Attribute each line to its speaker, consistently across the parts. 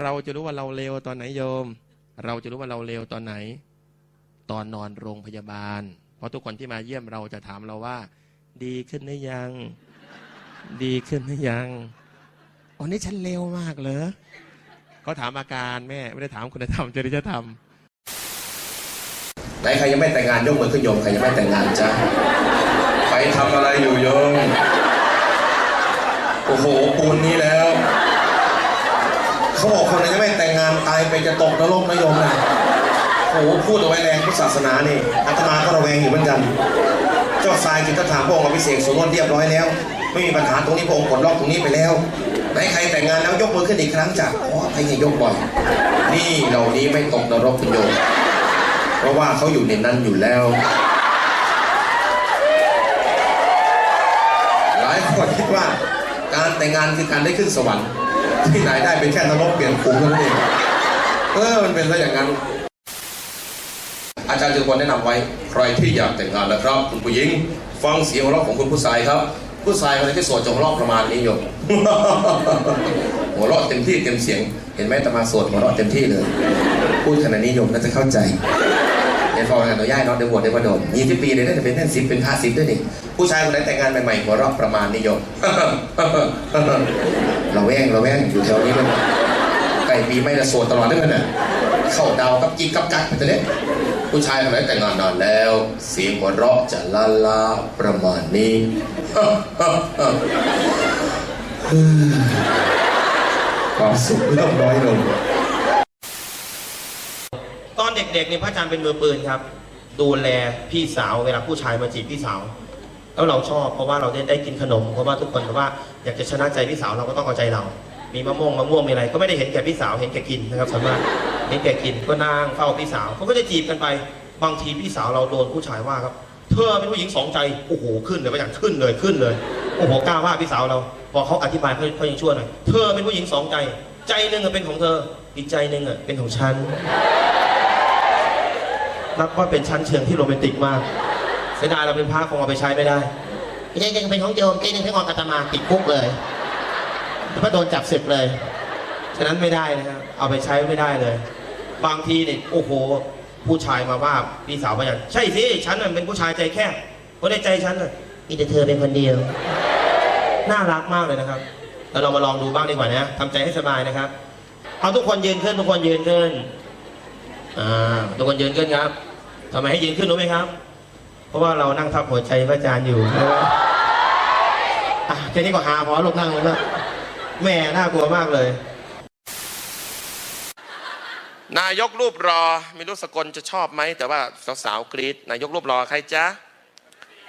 Speaker 1: เราจะรู้ว่าเราเลวตอนไหนโยม เราจะรู้ว่าเราเลวตอนไหน ตอนนอนโรงพยาบาล เพราะทุกคนที่มาเยี่ยมเราจะถามเราว่า ดีขึ้นหรือยัง ดีขึ้นหรือยังอ๋อนี่ฉันเลวมากเหรอเขาถามอาการแม่ไม่ได้ถามคุณธรรมจริยธรรม
Speaker 2: ไหนใครยังไม่แต่งงานยกมือขึ้นโยมใครยังไม่แต่งงานจ้ะไปทำอะไรอยู่โยมโอ้โหปูนนี้แล้ว เขาบอกคนไหนยังไม่แต่งงานตายไปจะตกนรกนะโยมนะโอ้โหพูดเอาไว้แรงพุทธศาสนานี่อาตมาก็ระแวงอยู่เหมือนกัน เจ้าทรายจิตถามพระองค์อภิเษกสมรสเรียบร้อยแล้ว ไม่มีปัญหาตรงนี้พระองค์กดล็อกตรงนี้ไปแล้วไหนใครแต่งงานแล้วยกมือขึ้นอีกครั้งจ้ะอ๋อใครจะยกบ่อยนี่เหล่านี้ไม่ตกนรกคุณโยมเพราะว่าเขาอยู่ในนั้นอยู่แล้วหลายคนคิดว่าการแต่งงานคือการได้ขึ้นสวรรค์ ที่ไหนได้เป็นแค่นรกเปลี่ยนภูมิเท่านั้นเองเออมันเป็นซะอย่างนั้น อาจารย์จุลพลแนะนำไว้ ใครที่อยากแต่งงานนะครับ คุณผู้หญิง ฟังเสียงหัวเราะของคุณผู้ชายครับ ผู้ชายคนที่โสดจะหัวเราะประมาณนี้โยมหัวเราะเต็มที่เต็มเสียง เห็นไหมตมาโสดหัวเราะเต็มที่เลย พูดขนาดนี้โยมน่าจะเข้าใจเดี๋ยวพอกันตัวย่ายเนาะเดี๋ยวบวชเดี๋ยวมาโดนยี่สิบปีเลยน่าจะเป็นแท่นสิบเป็นพระสิบด้วยนี่ ผู้ชายคนไหนแต่งงานใหม่ๆหัวเราะประมาณนี้โยมเราแวงเราแวงอยู่แถวนี้มันไก่ปีไม่ละโสดตลอดด้วยมันน่ะเข้าดาวกับกิ๊กกับกักไปแต่เนี้ยผู้ชายคนไหนแต่งงานนานแล้ว เสียงหัวเราะจะลาลาประมาณนี้ความสุขเริ่มน้อยลง
Speaker 3: ตอนเด็กๆนี่พระอาจารย์เป็นมือปืนครับ ดูแลพี่สาวเวลาผู้ชายมาจีบพี่สาว แล้วเราชอบเพราะว่าเราได้ได้กินขนมเพราะว่าทุกคนบอกว่าอยากจะชนะใจพี่สาวเราก็ต้องเอาใจเรา มีมะม่วงมะม่วงมีอะไรก็ไม่ได้เห็นแก่พี่สาวเห็นแก่กินนะครับสามารถเห็นแก่กินก็นั่งเฝ้าพี่สาวเขาก็จะจีบกันไปบางทีพี่สาวเราโดนผู้ชายว่าครับ เธอเป็นผู้หญิงสองใจโอ้โหขึ้นเลยพระอาจารย์ขึ้นเลยขึ้นเลยโอ้โหกล้าว่าพี่สาวเราพอเขาอธิบายเขาเขายังชั่วหน่อยเธอเป็นผู้หญิงสองใจ ใจหนึ่งเป็นของเธออีกใจหนึ่งเป็นของฉันนับว่าเป็นชั้นเชิงที่โรแมนติกมาก สียดายเราเป็นพระคงเอาไปใช้ไม่ได้อีกใจหนึ่งเป็นของโยมใจหนึ่งเป็นของอาตมาติดคุกเลยแล้วก็โดนจับศึกเลย ฉะนั้นไม่ได้นะครับเอาไปใช้ไม่ได้เลย บางทีเนี่ยโอ้โห ผู้ชายมาว่าพี่สาวมาอย่างใช่สิฉันน่ะเป็นผู้ชายใจแคบเพราะในใจฉันน่ะมีแต่เธอเป็นคนเดียว น่ารักมากเลยนะครับแล้วเรามาลองดูบ้างดีกว่านะทำใจให้สบายนะครับ เอาทุกคนยืนขึ้นทุกคนยืนขึ้นอ่าทุกคนยืนขึ้นครับทำไมให้ยืนขึ้นรู้ไหมครับ เพราะว่าเรานั่งทับหัวใจพระอาจารย์อยู่นะครับอะแค่นี้ก็หาพอลูกนั่งลงแล้วแม่น่ากลัวมากเลย
Speaker 1: นายกรูปรอไม่รู้สกลจะชอบไหม แต่ว่าสาวๆกรีดนายกรูปรอใครจ๊ะ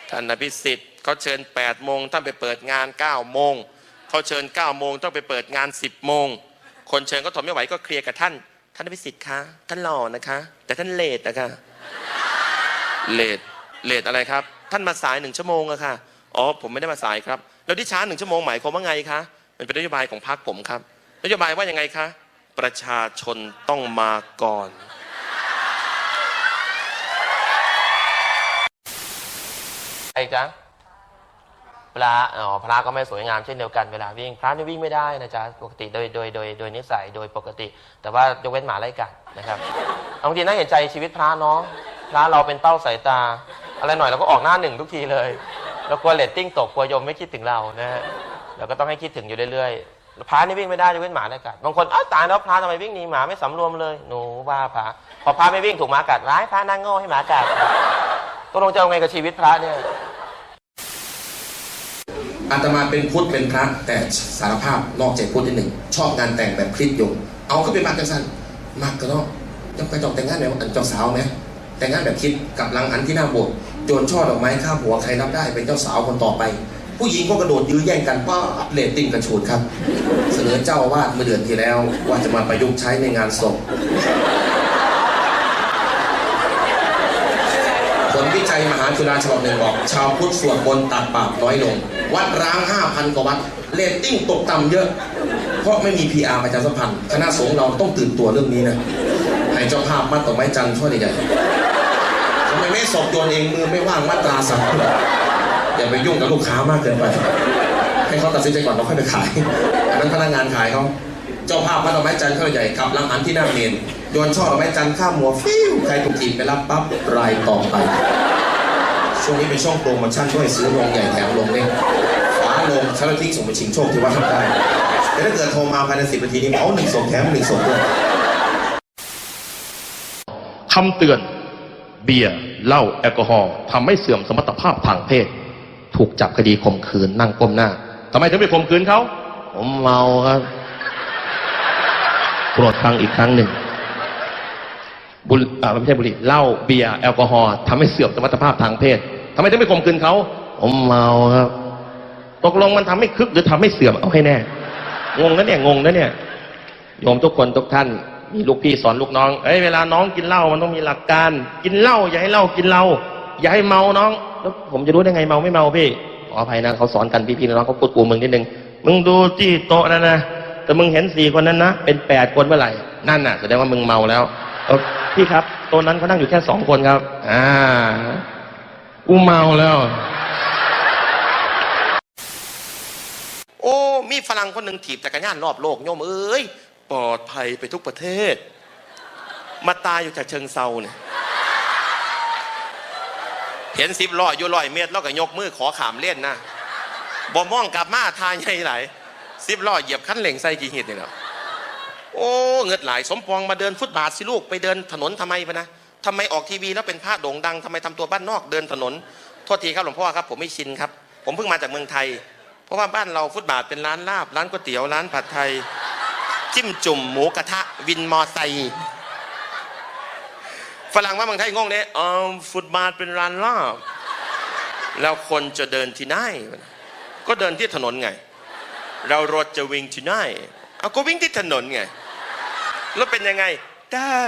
Speaker 1: ท่านอภิสิทธิ์เขาเชิญ8โมงท่านไปเปิดงาน9โมงเขาเชิญ9โมงต้องไปเปิดงาน 10โมงคนเชิญก็ทนไม่ไหวก็เคลียร์กับท่าน ท่านอภิสิทธิ์คะท่านหล่อนะคะ แต่ท่านเลทนะคะเลท เลทอะไรครับ ท่านมาสายหนึ่งชั่วโมงอะค่ะ อ๋อ ผมไม่ได้มาสายครับ แล้วที่ช้าหนึ่งชั่วโมงหมายความว่าไงคะ มันเป็นนโยบายของพรรคผมครับ นโยบายว่ายังไงคะ ประชาชนต้องมาก่อนไอ้จ๊ะพระอ๋อพระก็ไม่สวยงามเช่นเดียวกันเวลาวิ่ง พระนี่วิ่งไม่ได้นะจ๊ะปกติโดยโดยโดยโดยนิสัยโดยปกติ แต่ว่ายกเว้นหมาไล่กัดนะครับบางทีน่าเห็นใจชีวิตพระเนาะพระเราเป็นเป้าสายตา อะไรหน่อยเราก็ออกหน้าหนึ่งทุกทีเลยเรากลัวเรตติ้งตกกลัวยมไม่คิดถึงเรานะฮะเราก็ต้องให้คิดถึงอยู่เรื่อยๆพระนี่วิ่งไม่ได้ยกเว้นหมาไล่กัดบางคนอ้าวตายแล้วพระทำไมวิ่งหนีหมาไม่สำรวมเลยหนูว่าพระพอพระไม่วิ่งถูกหมากัดร้ายพระนั่งโง่ให้หมากัดตกลงจะเอาไงกับชีวิตพระเนี่ย
Speaker 2: อาตมาเป็นพุทธเป็นพระแต่สารภาพนอกใจพุทธนิดหนึ่งชอบงานแต่งแบบคริสต์โยมเอาก็เป็นมากกันสั้นมากก็เนาะยังไปจองแต่งงานแบบเจ้าสาวไหมแต่งงานแบบคิดกับลังหันที่หน้าโบสถ์ โยนช่อดอกไม้ข้ามหัวใครรับได้เป็นเจ้าสาวคนต่อไป ผู้หญิงก็กระโดดยื้อแย่งกันป้าบเรตติ้งกระชูดครับ เสนอเจ้าอาวาดเมื่อเดือนที่แล้ว ว่าจะมาประยุกต์ใช้ในงานศพผลวิจัยมหาจุฬาฉบับหนึ่งบอก ชาวพุทธสวดมนต์ตัดบาปน้อยลง วัดร้าง 5,000 กว่าวัดเรตติ้งตกต่ำเยอะ เพราะไม่มี PR ประชาสัมพันธ์คณะสงฆ์เราต้องตื่นตัวเรื่องนี้นะให้เจ้าภาพมัดต่อไม้จันทร์ช่วยใหญ่ ทำไมไม่สอบโยนเองมือไม่ว่างมาตราสัมอย่าไปยุ่งกับลูกค้ามากเกินไป ให้เขาตัดสินใจก่อนเราค่อยไปขายอันนั้นพนักงานขายเขาเจ้าภาพพัดดอกไม้จันทร์เข้าใหญ่กับลังหันที่หน้าเมนโยนช่อดอกไม้จันทร์ข้ามหัวฟิวใครถูกจีบไปรับปั๊บรายต่อไป ช่วงนี้เป็นช่วงโปรโมชั่นด้วยซื้อโรงใหญ่แถมโรงเล็กฝาโรงชาร์ลิงส่งไปชิงโชคที่วัดทับได้ แต่ถ้าเกิดโทรมาภายในสิบนาทีนี้เอาหนึ่งส่งแถมหนึ่งส่งด้วย
Speaker 4: คำเตือน เบียร์เหล้าแอลกอฮอล์ทำให้เสื่อมสมรรถภาพทางเพศ ถูกจับคดีข่มขืนนั่งก้มหน้าทำไมถึงไปข่มขืนเขาผมเมาครับโปรดฟังอีกครั้งหนึ่งบุหรี่อ่าไม่ใช่บุหรี่เหล้าเบียร์แอลกอฮอล์ทำให้เสื่อมสมรรถภาพทางเพศทำไมถึงไปข่มขืนเขาผมเมาครับ ตกลงมันทำให้คึกหรือทำให้เสื่อมเอาให้แน่ งงนะเนี่ยงงนะเนี่ยโยมทุกคนทุกท่านมี ลูกพี่สอนลูกน้อง เอ้ยเวลาน้องกินเหล้ามันต้องมีหลักการ กินเหล้าอย่าให้เหล้ากินเราอย่าให้เมาน้อง แล้วผมจะรู้ได้ไงเมาไม่เมาพี่ขออภัยนะเขาสอนกันพี่ๆน้องเขาพูดกูมึงนิดนึงมึงดูที่โต๊ะนั่นนะแต่มึงเห็นสี่คนนั้นนะเป็นแปดคนเมื่อไหร่นั่นน่ะแสดงว่ามึงเมาแล้วพี่ครับโต๊ะนั้นเขานั่งอยู่แค่สองคนครับ อ่ากูเมาแล้ว
Speaker 1: โอ้มีฝรั่งคนหนึ่งถีบจักรยานรอบโลกโยมเอ้ย ปลอดภัยไปทุกประเทศ มาตายอยู่จากเชิงเซาเนี่ยเห็นสิบล้ออยู่ร้อยเมตรแล้วก็ยกมือขอขามเล่นนะบ่มองกลับมาทายใหญ่ไหลสิบล้อเหยียบคันเร่งใส่กี่หิดเนี่ยนะโอ้เงิดหลายสมปองมาเดินฟุตบาทสิลูกไปเดินถนนทำไมปะนะทำไมออกทีวีแล้วเป็นพระโด่งดังทำไมทำตัวบ้านนอกเดินถนนโทษทีครับหลวงพ่อครับ ผมไม่ชินครับ ผมเพิ่งมาจากเมืองไทย เพราะว่าบ้านเราฟุตบาทเป็นร้านลาบ ร้านก๋วยเตี๋ยวร้านผัดไทย จิ้มจุ่มหมูกระทะวินมอไซค์ฝรั่งว่าเมืองไทยงงเนี่ยเออฟุตบาทเป็นร้านลาบแล้วคนจะเดินที่ไหนก็เดินที่ถนนไง เรารถจะวิ่งที่ไหนเอาก็วิ่งที่ถนนไง แล้วเป็นยังไง ได้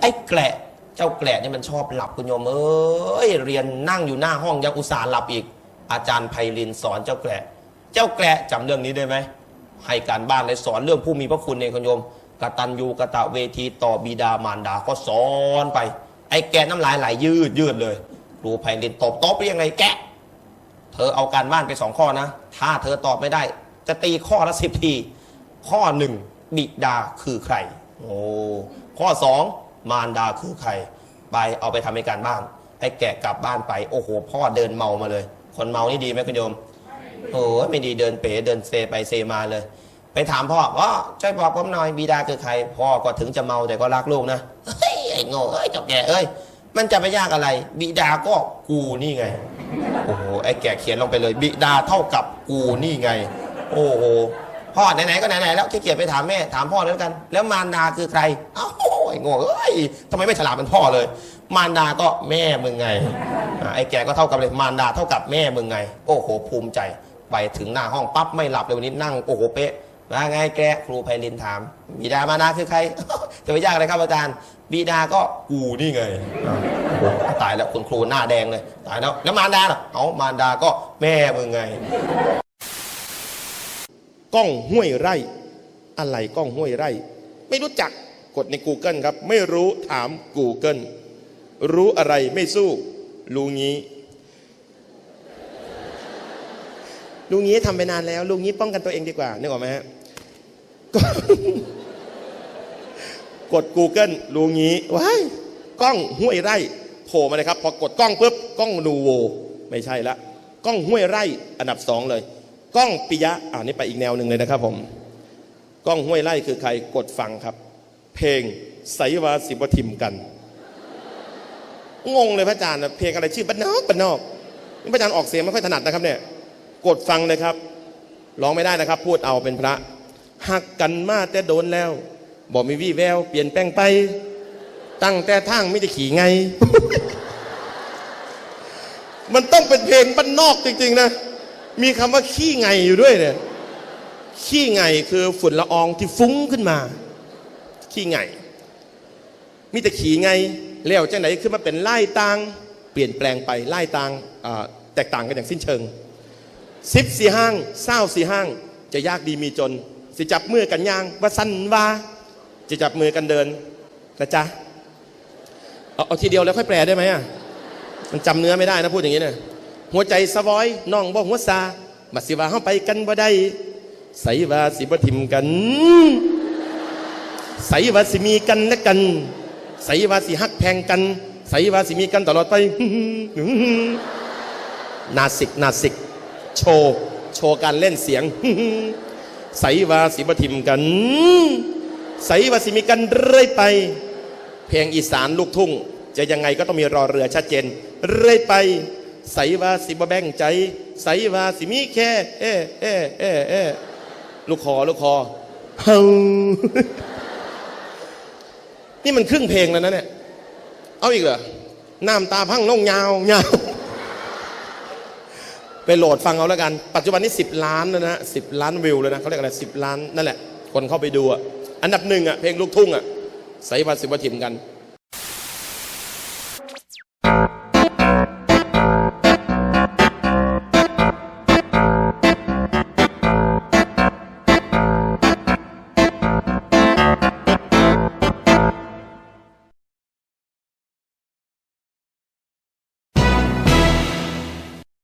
Speaker 3: ไอ้แกละเจ้าแกละนี่มันชอบหลับคุณโยมเอ้ยเรียนนั่งอยู่หน้าห้องยังอุตส่าห์หลับอีก อาจารย์ไพลินสอนเจ้าแกละ เจ้าแกละจำเรื่องนี้ได้ไหมให้การบ้านเลยสอนเรื่องผู้มีพระคุณเองคุณโยมกตัญญูกะตะเวทีต่อบิดามารดาก็สอนไป ไอ้แกะน้ำลายไหลยืดยืดเลยครูไพลินตบโต๊ะไปยังไงแกะ เธอเอาการบ้านไปสองข้อนะ ถ้าเธอตอบไม่ได้ จะตีข้อละสิบที ข้อหนึ่งบิดาคือใคร โอ้ข้อสองมารดาคือใคร ไปเอาไปทำในการบ้านให้แกะกลับบ้านไป โอ้โห พ่อเดินเมามาเลย คนเมานี่ดีไหมคุณโยม โอ้ยไม่ดีเดินเป๋เดินเซไปเซมาเลย ไปถามพ่อว่าช่วยบอกผมหน่อยบิดาคือใคร พ่อก็ถึงจะเมาแต่ก็รักลูกนะเฮ้ยไอ้โง่เอ้ยเจับแกเอ้ยมันจะไปยากอะไร บิดาก็กูนี่ไง โอ้โหไอ้แกเขียนลงไปเลย บิดาเท่ากับกูนี่ไง โอ้โหพ่อไหนๆก็ไหนๆแล้วขี้เกียจไปถามแม่ถามพ่อแล้วกัน แล้วมารดาคือใครอ้าไอ้โง่เอ้ยทำไมไม่ฉลาดเป็นพ่อเลย มารดาก็แม่มึงไงไอ้แกก็เท่ากับเลยมารดาเท่ากับแม่มึงไง โอ้โหภูมิใจ ไปถึงหน้าห้องปั๊บไม่หลับเลยวันนี้นั่งโอ้โหเป๊ะว่าไงแกครูไพลินถาม บิดามารดาคือใคร จะไปยากอะไรครับอาจารย์ บิดาก็กูนี่ไง ตายแล้วคุณครูหน้าแดงเลย ตายแล้ว แล้วมารดาล่ะเอามารดาก็แม่มึงไง
Speaker 4: กล้องห้วยไร่ อะไรกล้องห้วยไร่ ไม่รู้จักกดใน Google ครับ ไม่รู้ถาม Google รู้อะไรไม่สู้ รู้งี้ รู้งี้ทำไปนานแล้วรู้งี้ป้องกันตัวเองดีกว่านึกออกไหมฮะก็กด Google รู้งี้ว้ายกล้องห้วยไร่โผล่มาเลยครับพอกดกล้องปุ๊บกล้องนูโวไม่ใช่ละกล้องห้วยไร่อันดับสองเลย กล้องปิยะอ่านี่ไปอีกแนวหนึ่งเลยนะครับผมกล้องห้วยไร่คือใครกดฟังครับ เพลงไสวาสิบทิมกัน งงเลยพระอาจารย์เพลงอะไรชื่อบ้านนอกบ้านนอกพระอาจารย์ออกเสียงไม่ค่อยถนัดนะครับเนี่ย กดฟังเลยครับร้องไม่ได้นะครับ พูดเอาเป็นพระหักกันมาแต่โดนแล้วบอกมีวี่แวว เปลี่ยนแปลงไป ตั้งแต่ทางไม่ได้ขี่ไง มันต้องเป็นเพลงบ้านนอกจริง ๆ นะ มีคำว่าขี้ไงอยู่ด้วยเนี่ยขี้ไงคือฝุ่นละอองที่ฟุ้งขึ้นมา ขี้ไง มีแต่ขี่ไงแล้วจังไหนขึ้นมาเป็นไล่ตาง เปลี่ยนแปลงไปไล่ตางแตกต่างกันอย่างสิ้นเชิง สิบสี่ห้างเศร้าสี่ห้าง จะยากดีมีจน สิจับมือกันย่างว่าสันว่าจะจับมือกันเดินนะจ๊ะเอาเอาทีเดียวแล้วค่อยแปลได้ไหมอะมันจำเนื้อไม่ได้นะพูดอย่างนี้เนี่ยหัวใจสวอยน้องบ่หัวซามาสิว่าเฮาไปกันบ่ได้ใส่ว่าสิบ่ทิมกันใส่ว่าสิมีกันและกันใส่ว่าสิฮักแพงกันใส่ว่าสิมีกันตลอดไปนาสิกนาสิก โชว์โชว์การเล่นเสียงใสวาสิบทิมกันใสวาสิมีกันเรื่อยไป เพลงอีสานลูกทุ่ง จะยังไงก็ต้องมีรอเรือชัดเจน เรื่อยไปใสวาสิบแบ่งใจใสวาสิมีแค่เอ๊เอ๊เอ๊เอ๊ลูกคอลูกคอเฮานี่มันครึ่งเพลงแล้วนะเนี่ย เอาอีกเหรอน้ำตาพังลงยาวยาว ไปโหลดฟังเอาแล้วกัน ปัจจุบันนี้ 10 ล้านแล้วนะสิล้านวิวเลยนะเขาเรียกอะไรสิล้านนั่นแหละ คนเข้าไปดูอะอันดับหนึ่งอะเพลงลูกทุ่งอะใส่วันสิบวันถิมกัน